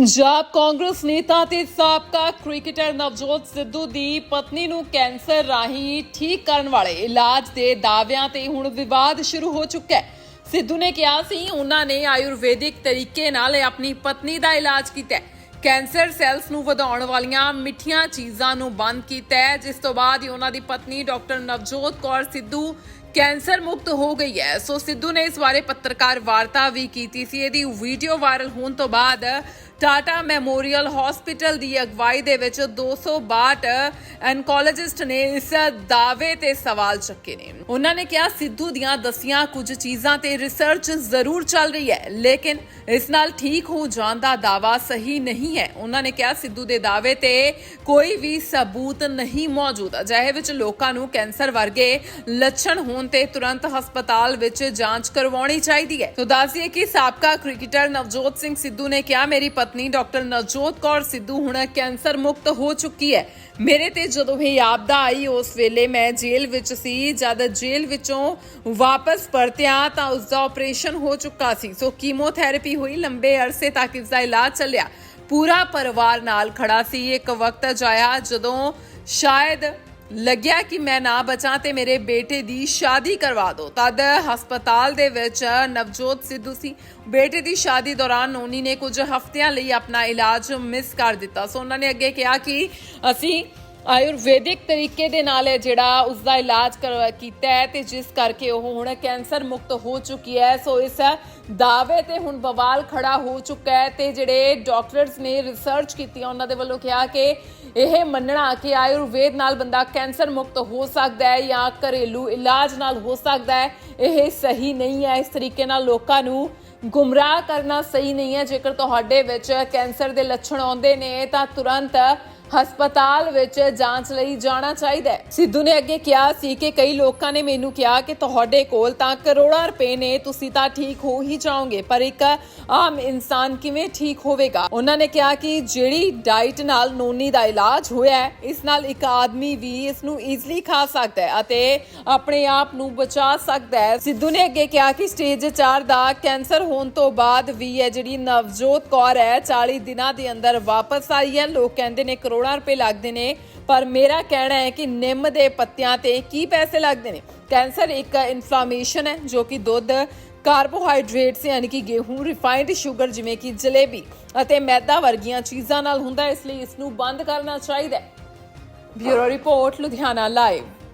ਪੰਜਾਬ ਕਾਂਗਰਸ ਨੇਤਾ ਤੇ ਸਾਬਕਾ ਕ੍ਰਿਕਟਰ ਨਵਜੋਤ ਸਿੱਧੂ ਦੀ ਪਤਨੀ ਨੂੰ ਕੈਂਸਰ ਰਾਹੀਂ ਠੀਕ ਕਰਨ ਵਾਲੇ ਇਲਾਜ ਦੇ ਦਾਅਵਿਆਂ ਤੇ ਹੁਣ ਵਿਵਾਦ ਸ਼ੁਰੂ ਹੋ ਚੁੱਕਾ ਹੈ। ਸਿੱਧੂ ਨੇ ਕਿਹਾ ਸੀ, ਉਹਨਾਂ ਨੇ ਆਯੁਰਵੈਦਿਕ ਤਰੀਕੇ ਨਾਲ ਆਪਣੀ ਪਤਨੀ ਦਾ ਇਲਾਜ ਕੀਤਾ ਕੈਂਸਰ ਸੈਲਸ ਨੂੰ ਵਧਾਉਣ ਵਾਲੀਆਂ ਮਿੱਠੀਆਂ ਚੀਜ਼ਾਂ ਨੂੰ ਬੰਦ ਕੀਤਾ ਜਿਸ ਤੋਂ ਬਾਅਦ ਹੀ ਉਹਨਾਂ ਦੀ ਪਤਨੀ ਡਾਕਟਰ ਨਵਜੋਤ ਕੌਰ ਸਿੱਧੂ ਕੈਂਸਰ ਮੁਕਤ ਹੋ ਗਈ ਹੈ। ਸੋ ਸਿੱਧੂ ਨੇ ਇਸ ਬਾਰੇ ਪੱਤਰਕਾਰ ਵਾਰਤਾ ਵੀ ਕੀਤੀ ਸੀ। ਇਹਦੀ ਵੀਡੀਓ ਵਾਇਰਲ ਹੋਣ ਤੋਂ ਬਾਅਦ ਟਾਟਾ ਮੈਮੋਰੀਅਲ ਹਸਪੀਟਲ ਦੀ ਅਗਵਾਈ ਦੇ ਵਿੱਚ 262 ਐਨਕੋਲੋਜਿਸਟ ਨੇ ਇਸ ਦਾਅਵੇ ਤੇ ਸਵਾਲ ਚੱਕੇ ਨੇ। ਉਹਨਾਂ ਨੇ ਕਿਹਾ, ਸਿੱਧੂ ਦੀਆਂ ਦਸੀਆਂ ਕੁਝ ਚੀਜ਼ਾਂ ਤੇ ਰਿਸਰਚ ਜ਼ਰੂਰ ਚੱਲ ਰਹੀ ਹੈ, ਲੇਕਿਨ ਇਸ ਨਾਲ ਠੀਕ ਹੋ ਜਾਣ ਦਾ ਦਾਵਾ ਸਹੀ ਨਹੀਂ ਹੈ। ਉਹਨਾਂ ਨੇ ਕਿਹਾ, ਸਿੱਧੂ ਦੇ ਦਾਅਵੇ ਤੇ ਕੋਈ ਵੀ ਸਬੂਤ ਨਹੀਂ ਮੌਜੂਦ। ਅਜਿਹੇ ਵਿੱਚ ਲੋਕਾਂ ਨੂੰ ਕੈਂਸਰ ਵਰਗੇ ਲੱਛਣ ਹੋਣ ਤੇ ਤੁਰੰਤ ਹਸਪਤਾਲ ਵਿੱਚ ਜਾਂਚ ਕਰਵਾਉਣੀ ਚਾਹੀਦੀ ਹੈ। ਸੋ ਦੱਸਿਏ ਕਿ ਸਾਬਕਾ ਕ੍ਰਿਕਟਰ ਨਵਜੋਤ ਸਿੰਘ ਸਿੱਧੂ ਨੇ ਕਿਹਾ, ਮੇਰੀ ਪਤਨੀ ਡਾਕਟਰ ਨਵਜੋਤ ਕੌਰ ਸਿੱਧੂ ਹੁਣ ਕੈਂਸਰ ਮੁਕਤ ਹੋ ਚੁੱਕੀ ਹੈ। ਮੇਰੇ ਤੇ ਜਦੋਂ ਇਹ ਆਪਦਾ ਆਈ, ਉਸ ਵੇਲੇ ਮੈਂ ਜੇਲ੍ਹ ਵਿੱਚ ਸੀ। ਜਦ ਜੇਲ੍ਹ ਵਿੱਚੋਂ ਵਾਪਸ ਪਰਤਿਆ ਤਾਂ ਉਸ ਦਾ ਆਪਰੇਸ਼ਨ ਹੋ ਚੁੱਕਾ ਸੀ। ਸੋ ਕੀਮੋਥੈਰੇਪੀ ਹੋਈ ਲੰਬੇ ਅਰਸੇ ਤੱਕ ਇਸ ਦਾ ਇਲਾਜ ਚੱਲਿਆ। ਪੂਰਾ ਪਰਿਵਾਰ ਨਾਲ ਖੜਾ ਸੀ। ਇੱਕ ਵਕਤ ਜਾਇਆ ਜਦੋਂ ਸ਼ਾਇਦ ਲੱਗਿਆ ਕਿ ਮੈਂ ਨਾ ਬਚਾਂ ਤੇ ਮੇਰੇ ਬੇਟੇ ਦੀ ਸ਼ਾਦੀ ਕਰਵਾ ਦਿਓ ਤਦ ਹਸਪਤਾਲ ਦੇ ਵਿੱਚ ਨਵਜੋਤ ਸਿੱਧੂ ਸੀ। ਬੇਟੇ ਦੀ ਸ਼ਾਦੀ ਦੌਰਾਨ ਨੋਨੀ ਨੇ ਕੁਝ ਹਫ਼ਤਿਆਂ ਲਈ ਆਪਣਾ ਇਲਾਜ ਮਿਸ ਕਰ ਦਿੱਤਾ। ਸੋ ਉਹਨਾਂ ਨੇ ਅੱਗੇ ਕਿਹਾ ਕਿ ਅਸੀਂ ਆਯੁਰਵੈਦਿਕ ਤਰੀਕੇ ਦੇ ਨਾਲ ਇਹ ਜਿਹੜਾ ਉਸ ਦਾ ਇਲਾਜ ਕਰਵਾ ਕੀਤਾ ਹੈ ਤੇ ਜਿਸ ਕਰਕੇ ਉਹ ਹੁਣ ਕੈਂਸਰ ਮੁਕਤ ਹੋ ਚੁੱਕੀ ਹੈ। ਸੋ ਇਸ ਦਾਅਵੇ ਤੇ ਹੁਣ ਬਵਾਲ ਖੜਾ ਹੋ ਚੁੱਕਾ ਹੈ ਤੇ ਜਿਹੜੇ ਡਾਕਟਰਸ ਨੇ ਰਿਸਰਚ ਕੀਤੀ ਉਹਨਾਂ ਦੇ ਵੱਲੋਂ ਕਿਹਾ ਕਿ ਇਹ ਮੰਨਣਾ ਕਿ ਆਯੁਰਵੇਦ ਨਾਲ ਬੰਦਾ ਕੈਂਸਰ ਮੁਕਤ ਹੋ ਸਕਦਾ ਹੈ ਜਾਂ ਘਰੇਲੂ ਇਲਾਜ ਨਾਲ ਹੋ ਸਕਦਾ ਹੈ, ਇਹ ਸਹੀ ਨਹੀਂ ਹੈ। ਇਸ ਤਰੀਕੇ ਨਾਲ ਲੋਕਾਂ ਨੂੰ ਗੁੰਮਰਾਹ ਕਰਨਾ ਸਹੀ ਨਹੀਂ ਹੈ। ਜੇਕਰ ਤੁਹਾਡੇ ਵਿੱਚ ਕੈਂਸਰ ਦੇ ਲੱਛਣ ਆਉਂਦੇ ਨੇ ਤਾਂ ਤੁਰੰਤ ਹਸਪਤਾਲ ਵਿੱਚ ਜਾਂਚ ਲਈ ਜਾਣਾ ਚਾਹੀਦਾ ਹੈ। ਸਿੱਧੂ ਨੇ ਅੱਗੇ ਕਿਹਾ ਸੀ ਕਿ ਕਈ ਲੋਕਾਂ ਨੇ ਮੈਨੂੰ ਕਿਹਾ ਕਿ ਤੁਹਾਡੇ ਕੋਲ ਤਾਂ ਕਰੋੜਾਂ ਰੁਪਏ ਨੇ, ਤੁਸੀਂ ਤਾਂ ਠੀਕ ਹੋ ਹੀ ਜਾਓਗੇ, ਪਰ ਇੱਕ ਆਮ ਇਨਸਾਨ ਕਿਵੇਂ ਠੀਕ ਹੋਵੇਗਾ? ਉਹਨਾਂ ਨੇ ਕਿਹਾ ਕਿ ਜਿਹੜੀ ਡਾਈਟ ਨਾਲ ਨੋਨੀ ਦਾ ਇਲਾਜ ਹੋਇਆ ਇਸ ਨਾਲ ਇੱਕ ਆਦਮੀ ਵੀ ਇਸ ਨੂੰ ਈਜ਼ਲੀ ਖਾ ਸਕਦਾ ਹੈ ਅਤੇ ਆਪਣੇ ਆਪ ਨੂੰ ਬਚਾ ਸਕਦਾ ਹੈ। ਸਿੱਧੂ ਨੇ ਅੱਗੇ ਕਿਹਾ ਕਿ ਸਟੇਜ 4 ਦਾ ਕੈਂਸਰ ਹੋਣ ਤੋਂ ਬਾਅਦ ਵੀ ਹੈ ਜਿਹੜੀ ਨਵਜੋਤ ਕੌਰ ਹੈ 40 ਦਿਨਾਂ ਦੇ ਅੰਦਰ ਵਾਪਸ ਆਈ ਹੈ। ਲੋਕ ਕਹਿੰਦੇ ਨੇ ਕਰੋੜਾਂ ਕਰੋੜਾਂ ਰੁਪਏ ਲੱਗਦੇ ਨੇ। ਪਰ ਮੇਰਾ ਕਹਿਣਾ ਹੈ ਕਿ ਨਿੰਮ ਦੇ ਪੱਤਿਆਂ ਤੇ ਕੀ ਪੈਸੇ ਲੱਗਦੇ ਨੇ? ਕੈਂਸਰ ਇੱਕ ਇਨਫਲੇਮੇਸ਼ਨ ਹੈ ਜੋ ਕਿ ਦੁੱਧ, ਕਾਰਬੋਹਾਈਡਰੇਟਸ ਯਾਨੀ ਕਿ ਗੇਹੂੰ, ਰਿਫਾਈਨਡ ਸ਼ੂਗਰ ਜਿਵੇਂ ਕਿ ਜਲੇਬੀ ਅਤੇ ਮੈਦਾ ਵਰਗੀਆਂ ਚੀਜ਼ਾਂ ਨਾਲ ਹੁੰਦਾ ਇਸ ਲਈ ਇਸ ਨੂੰ ਬੰਦ ਕਰਨਾ ਚਾਹੀਦਾ ਹੈ। Bureau report, Ludhiana live.